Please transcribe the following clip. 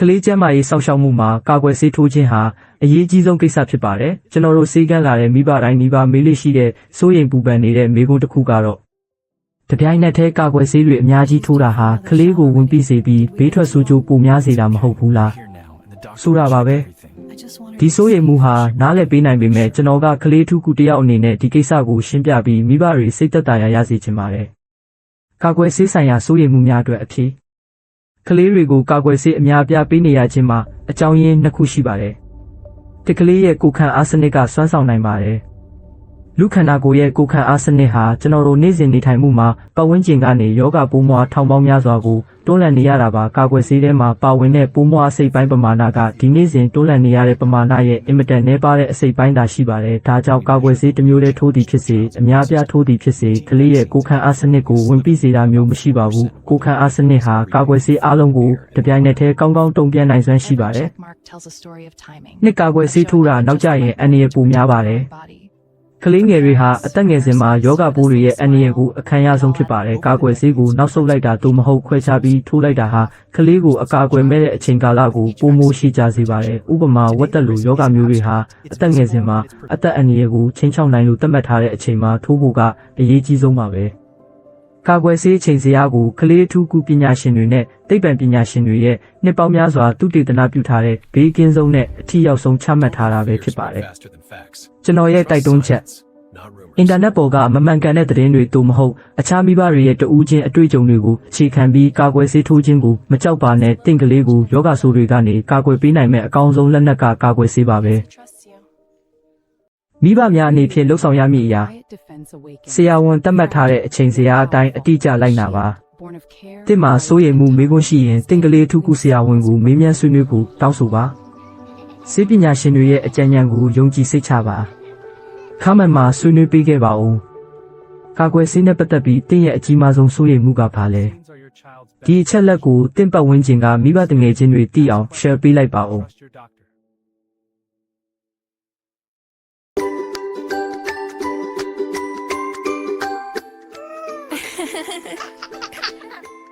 ကလေးကျန်းမာရေးစောင့်ရှောက်မှုမှာကာကွယ်ဆေးထိုးခြင်းဟာအရေးကြီးဆုံးကိစ္စဖြစ်ပါတယ်ကျွန်တော်တို့စေကန်းလာတဲ့မိဘတိုင်းမိဘမေးလို့ရှိတဲ့စိုးရိမ်ပူပန်နေတဲ့မိကုန်းတစ်ခုကတော့တပြိုင်နက်တည်းကာကွယ်ဆေးတွေအများကြီးထိုးတာဟာကလေးကိုဝင်ပြီးစေပြီးဘေးထွက်ဆိုးကျိုးပိုများစေတာမဟုတ်ဘူးလားဆိုတာပါပဲဒီစိုးရိမ်မှုဟာနားလည်ပေးနိုင်ပေမဲ့ကျွန်တော်ကကလေးထုကူတယောက်အနေနဲ့ဒီကိစ္စကိုရှင်းပြပြီးမိဘတွေစိတ်သက်သာရာရစေချင်ပါတယ်။ကာကွယ်ဆေးဆိုင်ရာစိုးရိမ်မှုများအတွက်အဖြစ် ကလေးတွေကိုကာကွယ်ဆေးအများအပြားပေးနေရခြင်းမှာအကြောင်းရင်းနှစ်ခုရှိပါတယ်။တစ်ကလေးရဲ့ကိုယ်ခံအားစနစ်ကစွမ်းဆောင်နိုင်ပါတယ်။ လူခန္ဓာကိုယ်ရဲ့ကိုယ်ခံအားစနစ်ဟာကျွန်တော်တို့နေ့စဉ်နေထိုင်မှုမှာပတ်ဝန်းကျင်ကနေယောဂပိုးမွားထောင်ပေါင်းများစွာကိုတွန်းလှန်နေရတာပါကာကွယ်ဆေးထဲမှာပါဝင်တဲ့ပိုးမွားအစိတ်ပိုင်းပမာဏကဒီနေ့စဉ်တွန်းလှန်နေရတဲ့ပမာဏရဲ့အင်မတန်နည်းပါးတဲ့အစိတ်ပိုင်းသာရှိပါတယ်ဒါကြောင့်ကာကွယ်ဆေးတစ်မျိုးတည်းထိုးသည်ဖြစ်စေအများအပြားထိုးသည်ဖြစ်စေကလေးရဲ့ကိုယ်ခံအားစနစ်ကိုဝင်ပြီးစေတာမျိုးမရှိပါဘူးကိုယ်ခံအားစနစ်ဟာကာကွယ်ဆေးအလုံးကိုတစ်ပြိုင်နက်တည်းကောင်းကောင်းတုံ့ပြန်နိုင်စွမ်းရှိပါတယ်။နှစ်ကာကွယ်ဆေးထိုးတာနောက်ကျရင်အန္တရာယ်ပိုများပါတယ် ကလေးငယ်တွေဟာအသက်ငယ်စဉ်မှာယောဂပိုးတွေရဲ့အန္တရာယ်ကိုအခံရဆုံးဖြစ်ပါတယ်။ကာကွယ်ဆေးကိုနောက်ဆုတ်လိုက်တာသို့မဟုတ်ခွဲခြားပြီးထိုးလိုက်တာဟာကလေးကိုအကာအကွယ်မဲ့တဲ့အချိန်ကာလကိုပိုမိုရှိကြစေပါတယ်။ဥပမာဝက်သက်လိုယောဂမျိုးတွေဟာအသက်ငယ်စဉ်မှာအသက်အန္တရာယ်ကိုချိန်ချောက်နိုင်လို့သတ်မှတ်ထားတဲ့အချိန်မှာထိုးဖို့ကအရေးကြီးဆုံးပါပဲ။ ကာကွယ်ဆေးအချိန်စရာကိုကလေးအထူးကုပညာရှင်တွေနဲ့သိပ္ပံပညာရှင်တွေရဲ့နှစ်ပေါင်းများစွာသုတေသနပြုထားတဲ့ဘေးကင်းဆုံးနဲ့အထီရောက်ဆုံးချမှတ်ထားတာပဲဖြစ်ပါတယ်။ကျွန်တော်ရဲ့တိုက်တွန်းချက်အင်တာနက်ပေါ်ကမမှန်ကန်တဲ့သတင်းတွေတို့မဟုတ်အခြားမိဘတွေရဲ့တဦးချင်းအတွေ့အကြုံတွေကိုအခြေခံပြီးကာကွယ်ဆေးထိုးခြင်းကိုမကြောက်ပါနဲ့တင့်ကလေးကိုယောဂဆိုးတွေကနေကာကွယ်ပေးနိုင်မဲ့အကောင်းဆုံးလက်နက်ကကာကွယ်ဆေးပါပဲ မိဘများအနေဖြင့်လှုပ်ဆောင်ရမည့်အရာဆရာဝန်သတ်မှတ်ထားတဲ့အချိန်စရာအတိုင်းအတိအကျလိုက်နာပါတင့်မှာစိုးရိမ်မှုမေးခွန်းရှိရင်တင့်ကလေးထုခုဆရာဝန်ကိုမေးမြန်းဆွေးနွေးဖို့တောင်းဆိုပါဆေးပညာရှင်တွေရဲ့အကြံဉာဏ်ကိုယုံကြည်စိတ်ချပါခမန်မှာဆွေးနွေးပေးခဲ့ပါဦးကာကွယ်ဆေးနဲ့ပတ်သက်ပြီးတင့်ရဲ့အကြီးမားဆုံးစိုးရိမ်မှုကဘာလဲဒီအချက်လက်ကိုတင့်ပတ်ဝန်းကျင်ကမိဘတငယ်ချင်းတွေသိအောင် share ပေးလိုက်ပါဦး かっこいい。